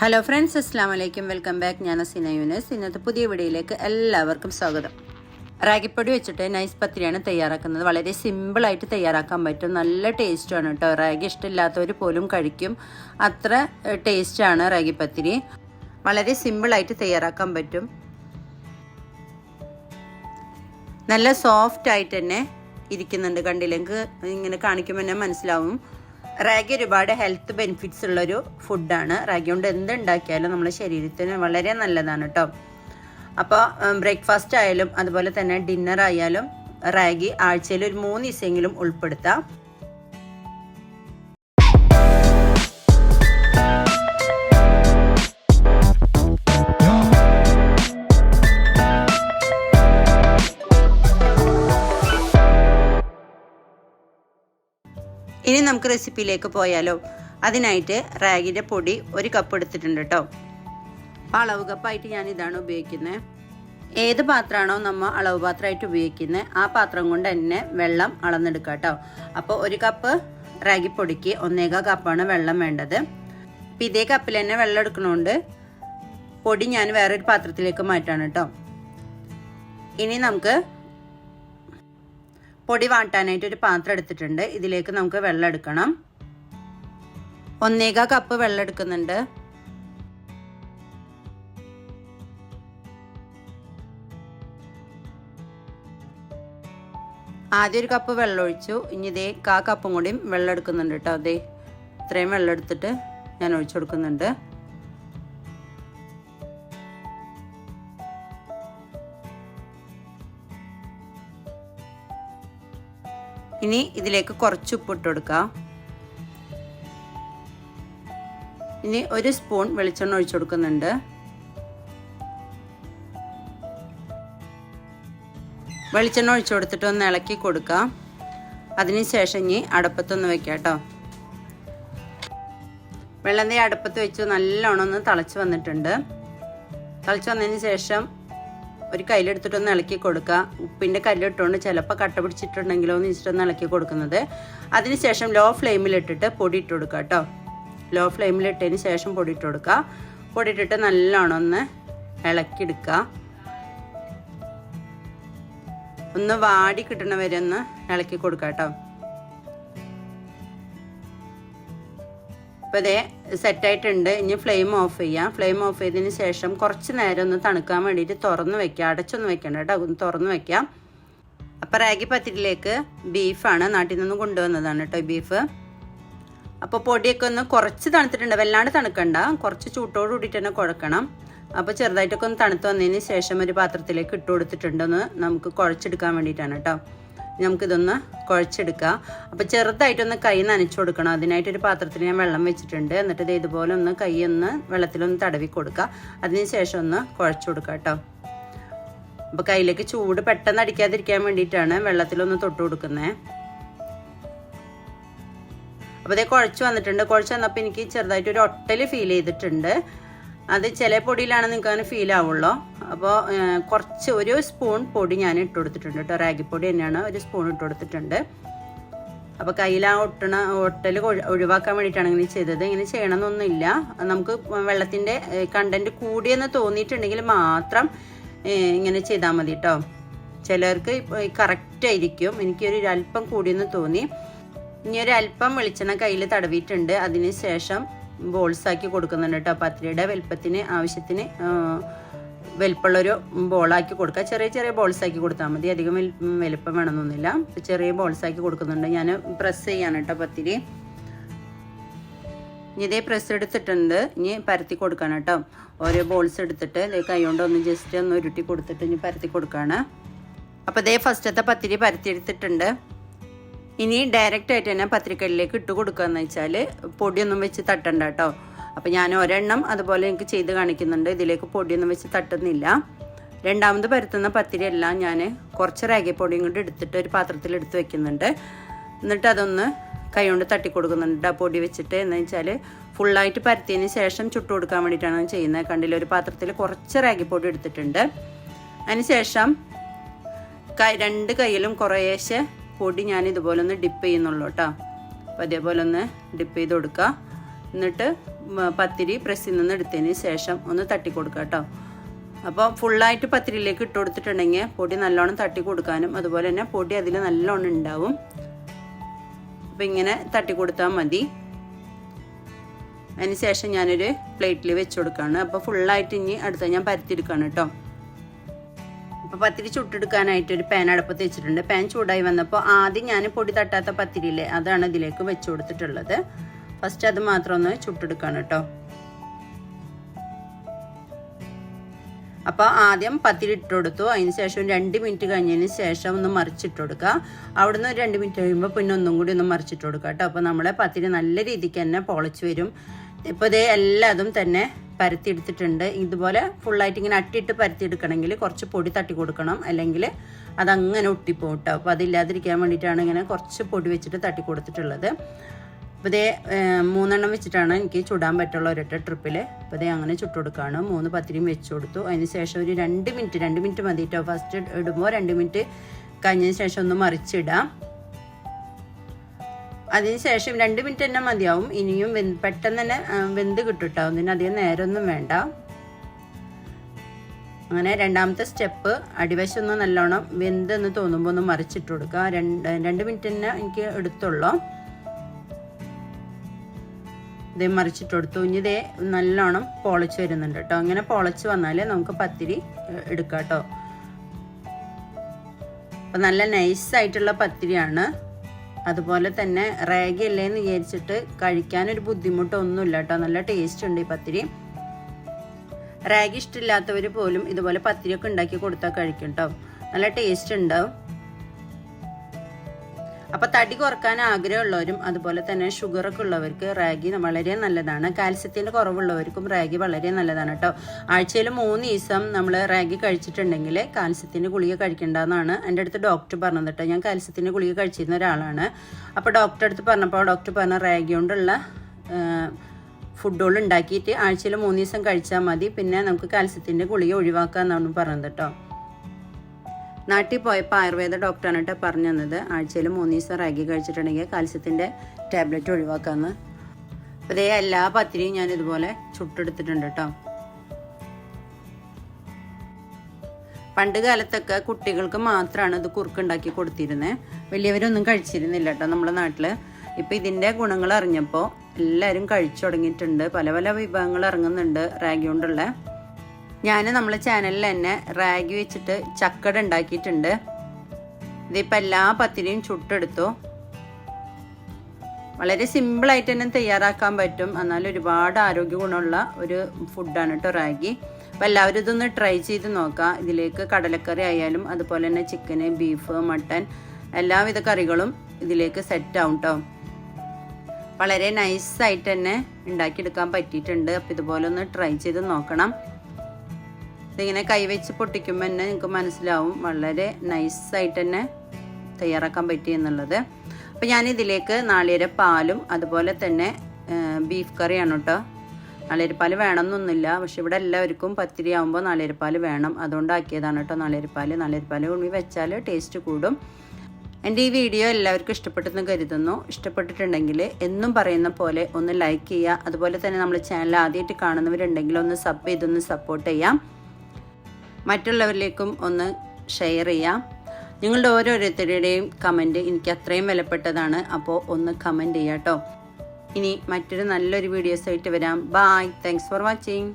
Hello friends അസ്സാം വലൈക്കും welcome back ഞാൻ അസിന യൂനസ്. ഇന്നത്തെ പുതിയ വീഡിയോയിലേക്ക് എല്ലാവർക്കും സ്വാഗതം. റാഗിപ്പൊടി വെച്ചിട്ട് നൈസ് പത്തിരിയാണ് തയ്യാറാക്കുന്നത്. വളരെ സിമ്പിളായിട്ട് തയ്യാറാക്കാൻ പറ്റും. നല്ല ടേസ്റ്റാണ് കേട്ടോ റാഗി ഇഷ്ടമില്ലാത്തവർ പോലും കഴിക്കും. അത്ര ടേസ്റ്റാണ് റാഗി പത്തിരി വളരെ സിമ്പിളായിട്ട് തയ്യാറാക്കാൻ പറ്റും. നല്ല സോഫ്റ്റ് ആയിട്ട് തന്നെ ഇരിക്കുന്നുണ്ട്. കണ്ടില്ലെങ്കിൽ ഇങ്ങനെ കാണിക്കുമ്പോൾ തന്നെ മനസ്സിലാവും. റാഗി ഒരുപാട് ഹെൽത്ത് ബെനിഫിറ്റ്സ് ഉള്ളൊരു ഫുഡാണ്. റാഗി കൊണ്ട് എന്തുണ്ടാക്കിയാലും നമ്മുടെ ശരീരത്തിന് വളരെ നല്ലതാണ് കേട്ടോ അപ്പോൾ ബ്രേക്ക്ഫാസ്റ്റ് ആയാലും അതുപോലെ തന്നെ ഡിന്നർ ആയാലും റാഗി ആഴ്ചയിൽ ഒരു മൂന്ന് ദിവസമെങ്കിലും ഉൾപ്പെടുത്താം. ഇനി നമുക്ക് റെസിപ്പിയിലേക്ക് പോയാലോ. അതിനായിട്ട് റാഗിന്റെ പൊടി ഒരു കപ്പ് എടുത്തിട്ടുണ്ട് കേട്ടോ അളവ് കപ്പായിട്ട് ഞാൻ ഇതാണ് ഉപയോഗിക്കുന്നത് ഏത് പാത്രമാണോ നമ്മൾ അളവ് പാത്രമായിട്ട് ഉപയോഗിക്കുന്നത് ആ പാത്രം കൊണ്ട് തന്നെ വെള്ളം അളന്നെടുക്കുക കേട്ടോ അപ്പോൾ ഒരു കപ്പ് റാഗി പൊടിക്ക് ഒന്നേകാ കപ്പാണ് വെള്ളം വേണ്ടത്. അപ്പം ഇതേ കപ്പിൽ തന്നെ വെള്ളം എടുക്കണോണ്ട് പൊടി ഞാൻ വേറൊരു പാത്രത്തിലേക്ക് മാറ്റാണ് കേട്ടോ ഇനി നമുക്ക് പൊടി വാട്ടാനായിട്ട് ഒരു പാത്രം എടുത്തിട്ടുണ്ട്. ഇതിലേക്ക് നമുക്ക് വെള്ളം എടുക്കണം. ഒന്നേകാ കപ്പ് വെള്ളം എടുക്കുന്നുണ്ട്. ആദ്യം ഒരു കപ്പ് വെള്ളം ഒഴിച്ചു. ഇനി ഇതേ കാ കപ്പും കൂടിയും വെള്ളം എടുക്കുന്നുണ്ട് കേട്ടോ. അതേ ഇത്രയും വെള്ളം എടുത്തിട്ട് ഞാൻ ഒഴിച്ചു കൊടുക്കുന്നുണ്ട്. ഇനി ഇതിലേക്ക് കുറച്ച് ഉപ്പിട്ട് കൊടുക്കാം. ഇനി ഒരു സ്പൂൺ വെളിച്ചെണ്ണ ഒഴിച്ചു കൊടുക്കുന്നുണ്ട്. വെളിച്ചെണ്ണ ഒഴിച്ചു കൊടുത്തിട്ട് ഒന്ന് ഇളക്കി കൊടുക്കാം. അതിനുശേഷം ഇനി അടുപ്പത്തൊന്ന് വെക്കാം കേട്ടോ. വെള്ളം തീ അടുപ്പത്ത് വെച്ച് നല്ലോണം ഒന്ന് തിളച്ച് വന്നിട്ടുണ്ട്. തിളച്ച് വന്നതിന് ശേഷം ഒരു കയ്യിലെടുത്തിട്ടൊന്ന് ഇളക്കി കൊടുക്കുക. ഉപ്പിന്റെ കല്ലിട്ടുകൊണ്ട് ചിലപ്പോൾ കട്ട പിടിച്ചിട്ടുണ്ടെങ്കിലോ എന്ന് വെച്ചിട്ടൊന്ന് ഇളക്കി കൊടുക്കുന്നത്. അതിനുശേഷം ലോ ഫ്ലെയിമിലിട്ടിട്ട് പൊടി ഇട്ട് കൊടുക്കുക കേട്ടോ ലോ ഫ്ലെയിമിലിട്ടതിന് ശേഷം പൊടി ഇട്ട് കൊടുക്കുക. പൊടി ഇട്ടിട്ട് നല്ലോണം ഒന്ന് ഇളക്കിയെടുക്കുക ഒന്ന് വാടി കിട്ടണ വരെ ഒന്ന് ഇളക്കി കൊടുക്കുക കേട്ടോ അപ്പോൾ ഇതേ സെറ്റായിട്ടുണ്ട് ഇനി ഫ്ലെയിം ഓഫ് ചെയ്യാം. ഫ്ലെയിം ഓഫ് ചെയ്തതിന് ശേഷം കുറച്ച് നേരം ഒന്ന് തണുക്കാൻ വേണ്ടിയിട്ട് തുറന്ന് വെക്കുക അടച്ചൊന്ന് വെക്കണ്ട കേട്ടോ. ഒന്ന് തുറന്ന് വെക്കാം. അപ്പോൾ റാഗി പത്തിരിയിലേക്ക് ബീഫാണ് നാട്ടിൽ നിന്ന് കൊണ്ടുവന്നതാണ് കേട്ടോ ബീഫ് അപ്പോൾ പൊടിയൊക്കെ ഒന്ന് കുറച്ച് തണുത്തിട്ടുണ്ട്. വല്ലാണ്ട് തണുക്കണ്ട. കുറച്ച് ചൂട്ടോട് കൂടിയിട്ട് തന്നെ കുഴക്കണം. അപ്പോൾ ചെറുതായിട്ടൊക്കെ ഒന്ന് തണുത്ത് വന്നതിന് ശേഷം ഒരു പാത്രത്തിലേക്ക് ഇട്ട് കൊടുത്തിട്ടുണ്ടെന്ന് നമുക്ക് കുഴച്ചെടുക്കാൻ വേണ്ടിയിട്ടാണ് കേട്ടോ. നമുക്കിതൊന്ന് കുഴച്ചെടുക്കുക അപ്പോൾ ചെറുതായിട്ടൊന്ന് കൈ നനച്ചു കൊടുക്കണം. അതിനായിട്ടൊരു പാത്രത്തിൽ ഞാൻ വെള്ളം വെച്ചിട്ടുണ്ട്. എന്നിട്ട് ഇത് ഇതുപോലെ ഒന്ന് കൈ ഒന്ന് വെള്ളത്തിലൊന്ന് തടവി കൊടുക്കുക അതിന് ശേഷം ഒന്ന് കുഴച്ചു കൊടുക്കുക കേട്ടോ. അപ്പോൾ കയ്യിലേക്ക് ചൂട് പെട്ടെന്ന് അടിക്കാതിരിക്കാൻ വേണ്ടിയിട്ടാണ് വെള്ളത്തിലൊന്ന് തൊട്ട് കൊടുക്കുന്നത് അപ്പോൾ ഇതേ കുഴച്ച് വന്നിട്ടുണ്ട്. കുഴച്ച് വന്നപ്പോൾ എനിക്ക് ചെറുതായിട്ട് ഒരു ഒട്ടൽ ഫീൽ ചെയ്തിട്ടുണ്ട്. അത് ചില പൊടിയിലാണ് നിങ്ങൾക്ക് അങ്ങനെ ഫീൽ ആവുള്ളൂ അപ്പോൾ കുറച്ച് ഒരു സ്പൂൺ പൊടി ഞാൻ ഇട്ട് കൊടുത്തിട്ടുണ്ട് കേട്ടോ. റാഗിപ്പൊടി തന്നെയാണ് ഒരു സ്പൂൺ ഇട്ട് കൊടുത്തിട്ടുണ്ട്. അപ്പോൾ കയ്യിൽ ആ ഒട്ടണ ഒട്ടൽ ഒഴിവാക്കാൻ വേണ്ടിയിട്ടാണ് ഇങ്ങനെ ചെയ്തത്. ഇങ്ങനെ ചെയ്യണമെന്നൊന്നുമില്ല. നമുക്ക് വെള്ളത്തിന്റെ കണ്ടന്റ് കൂടിയെന്ന് തോന്നിയിട്ടുണ്ടെങ്കിൽ മാത്രം ഇങ്ങനെ ചെയ്താൽ മതി കേട്ടോ. ചിലർക്ക് കറക്റ്റ് ആയിരിക്കും. എനിക്കൊരു അല്പം കൂടിയെന്ന് തോന്നി. ഇനി ഒരു അല്പം വെളിച്ചെണ്ണ കയ്യിൽ തടവിയിട്ടുണ്ട്. അതിന് ശേഷം ബോൾസ് ആക്കി കൊടുക്കുന്നുണ്ട് കേട്ടോ. പത്തിരിയുടെ വലുപ്പത്തിന് ആവശ്യത്തിന് വലുപ്പമുള്ളൊരു ബോളാക്കി കൊടുക്കുക. ചെറിയ ചെറിയ ബോൾസ് ആക്കി കൊടുത്താൽ മതി. അധികം വലുപ്പം വേണമെന്നൊന്നുമില്ല. ചെറിയ ബോൾസ് ആക്കി കൊടുക്കുന്നുണ്ട്. ഞാൻ പ്രസ് ചെയ്യാണ് കേട്ടോ പത്തിരി ഇനി ഇതേ പ്രസ് എടുത്തിട്ടുണ്ട്. ഇനി പരത്തി കൊടുക്കണം കേട്ടോ. ഓരോ ബോൾസ് എടുത്തിട്ട് ഇതേ കൈ കൊണ്ടൊന്ന് ജസ്റ്റ് ഒന്ന് ഉരുട്ടി കൊടുത്തിട്ട് ഇനി പരത്തി കൊടുക്കുകയാണ്. അപ്പോൾ ഇതേ ഫസ്റ്റത്തെ പത്തിരി പരത്തി എടുത്തിട്ടുണ്ട്. ഇനി ഡയറക്റ്റ് ആയിട്ട് തന്നെ പത്രിക്കലിലേക്ക് ഇട്ട് കൊടുക്കുക എന്ന് വെച്ചാൽ പൊടിയൊന്നും വെച്ച് തട്ടണ്ട കേട്ടോ അപ്പോൾ ഞാൻ ഒരെണ്ണം അതുപോലെ എനിക്ക് ചെയ്ത് കാണിക്കുന്നുണ്ട്. ഇതിലേക്ക് പൊടിയൊന്നും വെച്ച് തട്ടുന്നില്ല. രണ്ടാമത് പരത്തുന്ന പത്തിരി എല്ലാം ഞാൻ കുറച്ച് റാഗിപ്പൊടിയും കൊണ്ട് എടുത്തിട്ട് ഒരു പാത്രത്തിൽ എടുത്ത് വെക്കുന്നുണ്ട്. എന്നിട്ട് അതൊന്ന് കൈകൊണ്ട് തട്ടി കൊടുക്കുന്നുണ്ട് ആ പൊടി വെച്ചിട്ട്. എന്ന് വെച്ചാൽ ഫുള്ളായിട്ട് പരത്തിയതിന് ശേഷം ചുട്ടു കൊടുക്കാൻ വേണ്ടിയിട്ടാണ് ചെയ്യുന്നത്. കണ്ടില്ല? ഒരു പാത്രത്തിൽ കുറച്ച് റാഗിപ്പൊടി എടുത്തിട്ടുണ്ട്. അതിന് ശേഷം രണ്ട് കൈയിലും കുറേശ്ശെ പൊടി ഞാൻ ഇതുപോലെ ഒന്ന് ഡിപ്പ് ചെയ്യുന്നുള്ളൂ കേട്ടോ. അപ്പോൾ അതേപോലെ ഒന്ന് ഡിപ്പ് ചെയ്ത് കൊടുക്കുക. എന്നിട്ട് പത്തിരി പ്രസ്സിൽ നിന്ന് എടുത്തതിന് ശേഷം ഒന്ന് തട്ടി കൊടുക്കുക കേട്ടോ. അപ്പോൾ ഫുള്ളായിട്ട് പത്തിരിയിലേക്ക് ഇട്ട് കൊടുത്തിട്ടുണ്ടെങ്കിൽ പൊടി നല്ലോണം തട്ടി കൊടുക്കാനും അതുപോലെ തന്നെ പൊടി അതിൽ നല്ലോണം ഉണ്ടാവും. അപ്പം ഇങ്ങനെ തട്ടി കൊടുത്താൽ മതി. അതിന് ശേഷം ഞാനൊരു പ്ലേറ്റിൽ വെച്ച് കൊടുക്കുകയാണ്. അപ്പോൾ ഫുള്ളായിട്ട് ഇനി അടുത്ത ഞാൻ പരത്തിയെടുക്കുകയാണ് കേട്ടോ. അപ്പോൾ പത്തിരി ചുട്ടെടുക്കാനായിട്ട് ഒരു പാൻ അടുപ്പത്ത് വെച്ചിട്ടുണ്ട്. പാൻ ചൂടായി വന്നപ്പോൾ ആദ്യം ഞാൻ പൊടി തട്ടാത്ത പത്തിരിയില്ലേ അതാണ് ഇതിലേക്ക് വെച്ച് കൊടുത്തിട്ടുള്ളത്. ഫസ്റ്റ് അത് മാത്രം ഒന്ന് ചുട്ടെടുക്കാണ് കേട്ടോ. അപ്പോൾ ആദ്യം പത്തിരി ഇട്ട് കൊടുത്തു. അതിന് ശേഷം രണ്ട് മിനിറ്റ് കഴിഞ്ഞതിന് ശേഷം ഒന്ന് മറിച്ചിട്ട് കൊടുക്കുക. അവിടുന്ന് ഒരു രണ്ട് മിനിറ്റ് കഴിയുമ്പോൾ പിന്നെ ഒന്നും കൂടി ഒന്ന് മറിച്ചിട്ട് കൊടുക്കുക കേട്ടോ. അപ്പോൾ നമ്മളെ പത്തിരി നല്ല രീതിക്ക് തന്നെ പൊളച്ച് വരും. ഇപ്പോൾ ഇതേ എല്ലാതും തന്നെ പരത്തി എടുത്തിട്ടുണ്ട് ഇതുപോലെ ഫുള്ളായിട്ട് ഇങ്ങനെ അട്ടിയിട്ട് പരത്തി എടുക്കണമെങ്കിൽ കുറച്ച് പൊടി തട്ടി കൊടുക്കണം. അല്ലെങ്കിൽ അതങ്ങനെ ഒട്ടിപ്പോട്ടോ. അപ്പോൾ അതില്ലാതിരിക്കാൻ വേണ്ടിയിട്ടാണ് ഇങ്ങനെ കുറച്ച് പൊടി വെച്ചിട്ട് തട്ടി കൊടുത്തിട്ടുള്ളത്. അപ്പോൾ ഇതേ മൂന്നെണ്ണം വെച്ചിട്ടാണ് എനിക്ക് ചുടാൻ പറ്റുള്ള ഒരൊറ്റ ട്രിപ്പിൽ അപ്പോൾ ഇതേ അങ്ങനെ ചുട്ട് കൊടുക്കുകയാണ് മൂന്ന് പത്തിരിയും വെച്ച് കൊടുത്തു. അതിന് ശേഷം ഒരു രണ്ട് മിനിറ്റ് രണ്ട് മിനിറ്റ് മതി കേട്ടോ ഫസ്റ്റ് ഇടുമ്പോൾ രണ്ട് മിനിറ്റ് കഴിഞ്ഞതിന് ശേഷം ഒന്ന് മറിച്ചിടാം. അതിന് ശേഷം രണ്ട് മിനിറ്റ് തന്നെ മതിയാവും. ഇനിയും പെട്ടെന്ന് തന്നെ വെന്ത് കിട്ടും കേട്ടോ അതിന് അധികം നേരമൊന്നും വേണ്ട. അങ്ങനെ രണ്ടാമത്തെ സ്റ്റെപ്പ് അടിവശം ഒന്ന് നല്ലോണം വെന്തെന്ന് തോന്നുമ്പോൾ ഒന്ന് മറിച്ചിട്ട് കൊടുക്കുക. രണ്ട് രണ്ട് മിനിറ്റ് തന്നെ എനിക്ക് എടുത്തുള്ളൂ. ഇതേ മറിച്ചിട്ട് കൊടുത്തു. ഇനി ഇതേ നല്ലോണം പൊളച്ച് വരുന്നുണ്ട് കേട്ടോ. അങ്ങനെ പൊളച്ച് വന്നാൽ നമുക്ക് പത്തിരി എടുക്കാം കേട്ടോ. അപ്പം നല്ല നൈസായിട്ടുള്ള പത്തിരിയാണ്. അതുപോലെ തന്നെ റാഗി അല്ലേന്ന് വിചാരിച്ചിട്ട് കഴിക്കാനൊരു ബുദ്ധിമുട്ടൊന്നുമില്ല കേട്ടോ നല്ല ടേസ്റ്റ് ഉണ്ട് ഈ പത്തിരി. റാഗി ഇഷ്ടമില്ലാത്തവർ പോലും ഇതുപോലെ പത്തിരിയൊക്കെ ഉണ്ടാക്കി കൊടുത്താൽ കഴിക്കും കേട്ടോ നല്ല ടേസ്റ്റ് ഉണ്ടാവും. അപ്പൊ തടി കുറയ്ക്കാൻ ആഗ്രഹമുള്ളവരും അതുപോലെ തന്നെ ഷുഗർ ഒക്കെ ഉള്ളവർക്ക് റാഗി വളരെ നല്ലതാണ്. കാൽസ്യത്തിന്റെ കുറവുള്ളവർക്കും റാഗി വളരെ നല്ലതാണ് കേട്ടോ. ആഴ്ചയിൽ മൂന്ന് ദിവസം നമ്മൾ റാഗി കഴിച്ചിട്ടുണ്ടെങ്കിൽ കാൽസ്യത്തിന്റെ ഗുളിക കഴിക്കേണ്ടതെന്നാണ് എന്റെ അടുത്ത് ഡോക്ടർ പറഞ്ഞത് കേട്ടോ. ഞാൻ കാൽസ്യത്തിന്റെ ഗുളിക കഴിച്ചിരുന്ന ഒരാളാണ്. അപ്പോൾ ഡോക്ടർ അടുത്ത് പറഞ്ഞപ്പോൾ ഡോക്ടർ പറഞ്ഞ റാഗി കൊണ്ടുള്ള ഫുഡുകൾ ഉണ്ടാക്കിയിട്ട് ആഴ്ചയിൽ മൂന്ന് ദിവസം കഴിച്ചാൽ മതി. പിന്നെ നമുക്ക് കാൽസ്യത്തിന്റെ ഗുളിക ഒഴിവാക്കാമെന്നാണ് പറഞ്ഞത് കേട്ടോ. നാട്ടിൽ പോയപ്പോൾ ആയുർവേദ ഡോക്ടറാണ് കേട്ടോ പറഞ്ഞു തന്നത്. ആഴ്ചയിൽ മൂന്ന് ദിവസം റാഗി കഴിച്ചിട്ടുണ്ടെങ്കിൽ കാൽസ്യത്തിന്റെ ടാബ്ലറ്റ് ഒഴിവാക്കാമെന്ന് അപ്പോൾ ഇതേ എല്ലാ പത്തിരിയും ഞാൻ ഇതുപോലെ ചുട്ടെടുത്തിട്ടുണ്ട് കേട്ടോ പണ്ട് കാലത്തൊക്കെ കുട്ടികൾക്ക് മാത്രമാണ് ഇത് കുറുക്കുണ്ടാക്കി കൊടുത്തിരുന്നത് വലിയവരൊന്നും കഴിച്ചിരുന്നില്ല കേട്ടോ നമ്മുടെ നാട്ടിൽ ഇപ്പോൾ ഇതിന്റെ ഗുണങ്ങൾ അറിഞ്ഞപ്പോൾ എല്ലാവരും കഴിച്ചു തുടങ്ങിയിട്ടുണ്ട്. പല പല വിഭവങ്ങൾ ഇറങ്ങുന്നുണ്ട് റാഗി കൊണ്ടുള്ള. ഞാൻ നമ്മളെ ചാനലിൽ തന്നെ റാഗി വെച്ചിട്ട് ചക്കട ഉണ്ടാക്കിയിട്ടുണ്ട്. ഇതിപ്പോൾ എല്ലാ പത്തിരിയും ചുട്ടെടുത്തു. വളരെ സിമ്പിളായിട്ട് തന്നെ തയ്യാറാക്കാൻ പറ്റും. എന്നാൽ ഒരുപാട് ആരോഗ്യ ഗുണമുള്ള ഒരു ഫുഡാണ് കേട്ടോ റാഗി. അപ്പോൾ എല്ലാവരും ഇതൊന്ന് ട്രൈ ചെയ്ത് നോക്കുക ഇതിലേക്ക് കടലക്കറി ആയാലും അതുപോലെ തന്നെ ചിക്കന് ബീഫ് മട്ടൻ എല്ലാവിധ കറികളും ഇതിലേക്ക് സെറ്റ് ആവും കേട്ടോ വളരെ നൈസായിട്ട് തന്നെ ഉണ്ടാക്കിയെടുക്കാൻ പറ്റിയിട്ടുണ്ട്. അപ്പോൾ ഇതുപോലെ ഒന്ന് ട്രൈ ചെയ്ത് നോക്കണം. ഇതിങ്ങനെ കൈവച്ച് പൊട്ടിക്കുമ്പോൾ തന്നെ നിങ്ങൾക്ക് മനസ്സിലാവും വളരെ നൈസായിട്ട് തന്നെ തയ്യാറാക്കാൻ പറ്റി എന്നുള്ളത്. അപ്പോൾ ഞാൻ ഇതിലേക്ക് നാളികേര പാലും അതുപോലെ തന്നെ ബീഫ് കറിയാണ് കേട്ടോ നാളികേരപ്പാൽ വേണമെന്നൊന്നുമില്ല. പക്ഷെ ഇവിടെ എല്ലാവർക്കും പത്തിരി ആകുമ്പോൾ നാളികേരപ്പാൽ വേണം. അതുകൊണ്ട് ആക്കിയതാണ് കേട്ടോ നാളികേരപ്പാൽ നാളികേരപ്പാൽ കൊണ്ട് വെച്ചാൽ ടേസ്റ്റ് കൂടും. എന്റെ ഈ വീഡിയോ എല്ലാവർക്കും ഇഷ്ടപ്പെട്ടെന്ന് കരുതുന്നു. ഇഷ്ടപ്പെട്ടിട്ടുണ്ടെങ്കിൽ എന്നും പറയുന്ന പോലെ ഒന്ന് ലൈക്ക് ചെയ്യുക. അതുപോലെ തന്നെ നമ്മൾ ചാനൽ ആദ്യമായിട്ട് കാണുന്നവരുണ്ടെങ്കിൽ ഒന്ന് സബ് ചെയ്തൊന്ന് സപ്പോർട്ട് ചെയ്യാം. മറ്റുള്ളവരിലേക്കും ഒന്ന് ഷെയർ ചെയ്യാം. നിങ്ങളുടെ ഓരോരുത്തരുടെയും കമന്റ് എനിക്ക് അത്രയും വിലപ്പെട്ടതാണ്. അപ്പോൾ ഒന്ന് കമന്റ് ചെയ്യാം കേട്ടോ ഇനി മറ്റൊരു നല്ലൊരു വീഡിയോസായിട്ട് വരാം. Bye thanks for watching